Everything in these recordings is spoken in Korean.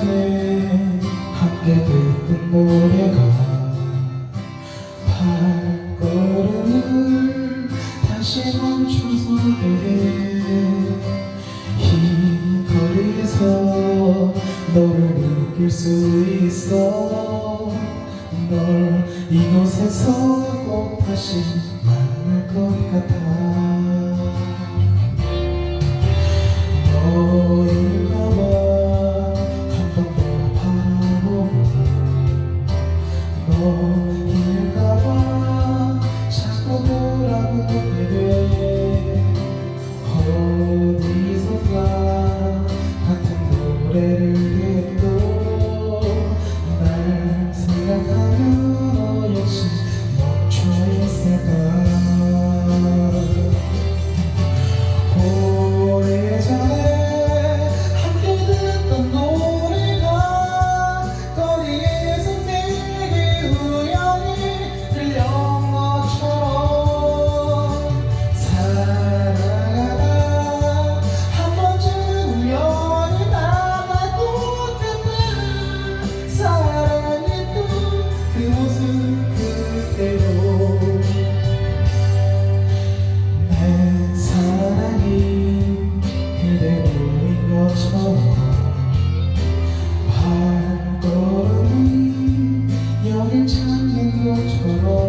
때 함께 듣던 노래가 발걸음을 다시 멈춰서 내이 거리에서 너를 느낄 수 있어. 널 이곳에서 꼭 다시 만날 것 같아. 걸음이 여길 찾는 것처럼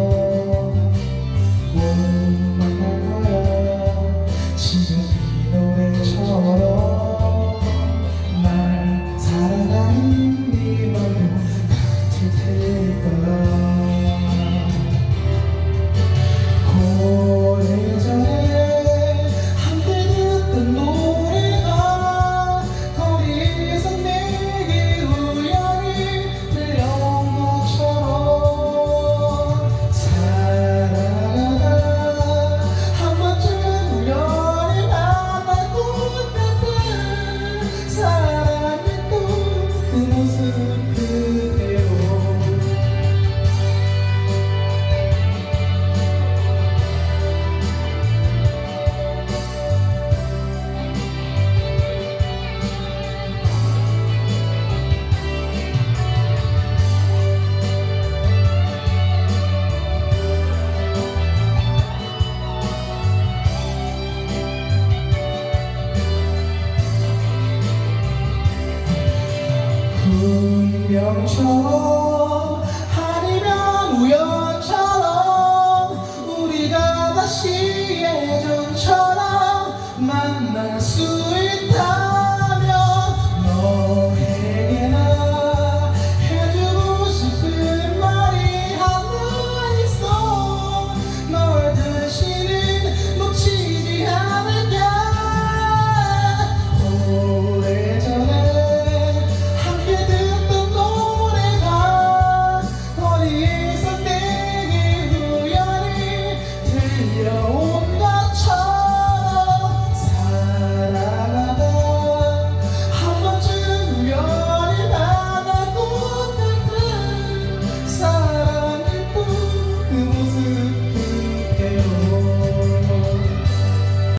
운명처럼.